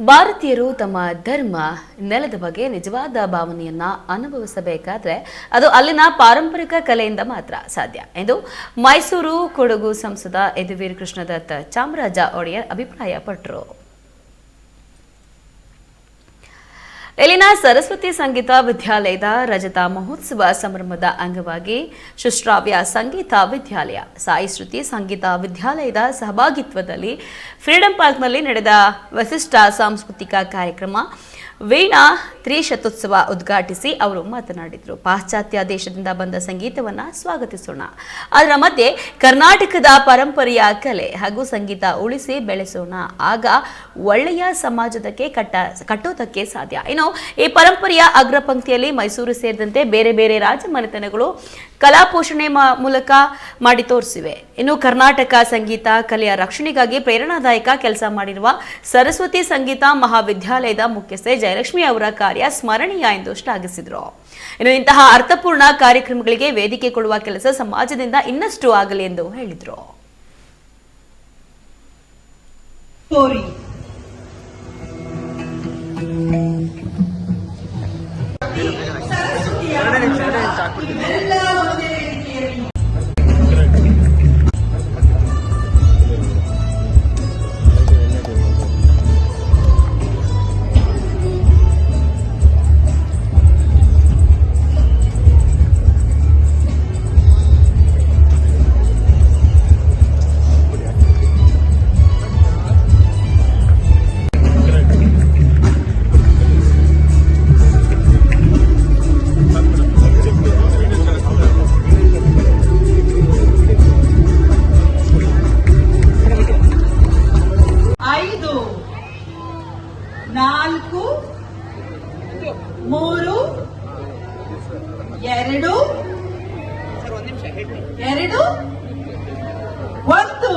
ಭಾರತೀಯರು ತಮ್ಮ ಧರ್ಮ ನೆಲದ ಬಗ್ಗೆ ನಿಜವಾದ ಭಾವನೆಯನ್ನ ಅನುಭವಿಸಬೇಕಾದ್ರೆ ಅದು ಅಲ್ಲಿನ ಪಾರಂಪರಿಕ ಕಲೆಯಿಂದ ಮಾತ್ರ ಸಾಧ್ಯ. ಎಂದು ಮೈಸೂರು ಕೊಡಗು ಸಂಸದ ಯದುವೀರ್ ಕೃಷ್ಣದತ್ತ ಚಾಮರಾಜ ಒಡೆಯರ್ ಅಭಿಪ್ರಾಯಪಟ್ಟರು ಇಲ್ಲಿನ ಸರಸ್ವತಿ ಸಂಗೀತ ವಿದ್ಯಾಲಯದ ರಜತ ಮಹೋತ್ಸವ ಸಂಭ್ರಮದ ಅಂಗವಾಗಿ ಶುಶ್ರಾವ್ಯ ಸಂಗೀತ ವಿದ್ಯಾಲಯ, ಸಾಯಿ ಶ್ರುತಿ ಸಂಗೀತ ವಿದ್ಯಾಲಯದ ಸಹಭಾಗಿತ್ವದಲ್ಲಿ ಫ್ರೀಡಂ ಪಾರ್ಕ್ನಲ್ಲಿ ನಡೆದ ವಸಿಷ್ಠ ಸಾಂಸ್ಕೃತಿಕ ಕಾರ್ಯಕ್ರಮ ವೀಣಾ ತ್ರಿಶತೋತ್ಸವ ಉದ್ಘಾಟಿಸಿ ಅವರು ಮಾತನಾಡಿದರು. ಪಾಶ್ಚಾತ್ಯ ದೇಶದಿಂದ ಬಂದ ಸಂಗೀತವನ್ನ ಸ್ವಾಗತಿಸೋಣ. ಅದರ ಮಧ್ಯೆ ಕರ್ನಾಟಕದ ಪರಂಪರೆಯ ಕಲೆ ಹಾಗೂ ಸಂಗೀತ ಉಳಿಸಿ ಬೆಳೆಸೋಣ. ಆಗ ಒಳ್ಳೆಯ ಸಮಾಜದಕ್ಕೆ ಕಟ್ಟ, ಕಟ್ಟೋದಕ್ಕೆ ಸಾಧ್ಯ. ಇನ್ನು ಈ ಪರಂಪರೆಯ ಅಗ್ರಪಂಕ್ತಿಯಲ್ಲಿ ಮೈಸೂರು ಸೇರಿದಂತೆ ಬೇರೆ ಬೇರೆ ರಾಜಮನೆತನಗಳು ಪೋಷಣೆ ಮಾ- ಮೂಲಕ ಮಾಡಿ ತೋರಿಸಿವೆ. ಇನ್ನು ಕರ್ನಾಟಕ ಸಂಗೀತ ಕಲೆಯ ರಕ್ಷಣೆಗಾಗಿ ಪ್ರೇರಣಾದಾಯಕ ಕೆಲಸ ಮಾಡಿರುವ ಸರಸ್ವತಿ ಸಂಗೀತ ಮಹಾವಿದ್ಯಾಲಯದ ಮುಖ್ಯಸ್ಥೆ ಜಯಲಕ್ಷ್ಮಿ ಅವರ ಕಾರ್ಯ ಸ್ಮರಣೀಯ ಎಂದು ಶ್ಲಾಘಿಸಿದರು. ಇನ್ನು ಇಂತಹ ಅರ್ಥಪೂರ್ಣ ಕಾರ್ಯಕ್ರಮಗಳಿಗೆ ವೇದಿಕೆ ಕೊಡುವ ಕೆಲಸ ಸಮಾಜದಿಂದ ಇನ್ನಷ್ಟು ಆಗಲಿ ಎಂದು ಹೇಳಿದರು. ಎಲ್ಲ ಎರಡು? ಎರಡು? ಒಂದು.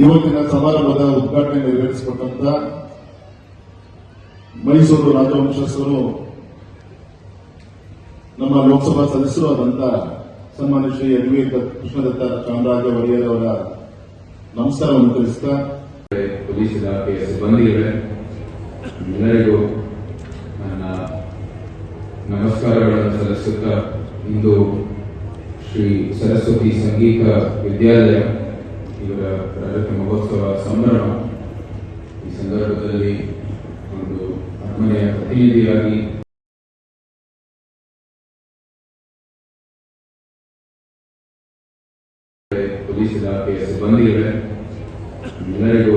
ಇವತ್ತಿನ ಸಮಾರಂಭದ ಉದ್ಘಾಟನೆ ನೆರವೇರಿಸಿಕೊಟ್ಟಂತ ಮೈಸೂರು ರಾಜವಂಶಸ್ಥರು ನಮ್ಮ ಲೋಕಸಭಾ ಸದಸ್ಯರು ಆದಂತ ಸನ್ಮಾನ್ಯ ಶ್ರೀ ಯದುವೀರ್ ದತ್- ಕೃಷ್ಣದತ್ತ ಚಾಮರಾಜ ಒಡೆಯರ್ ಅವರ ನಮಸ್ಕಾರವನ್ನು ತಿಳಿಸ್ತಾ ಪೊಲೀಸ್ ಇಲಾಖೆಯ ಸಿಬ್ಬಂದಿಗಳೇ ಎಲ್ಲರಿಗೂ ನನ್ನ ನಮಸ್ಕಾರಗಳನ್ನು ಸಲ್ಲಿಸುತ್ತಾ ಇಂದು ಶ್ರೀ ಸರಸ್ವತಿ ಸಂಗೀತ ವಿದ್ಯಾಲಯ, ಇವರ ರಜತ ಮಹೋತ್ಸವ ಸಂಭ್ರಮ. ಈ ಸಂದರ್ಭದಲ್ಲಿ ಅರಮನೆಯ ಪ್ರತಿನಿಧಿಯಾಗಿ ಪೊಲೀಸ್ ಇಲಾಖೆಯ ಸಿಬ್ಬಂದಿಗಳೇ ಎಲ್ಲರಿಗೂ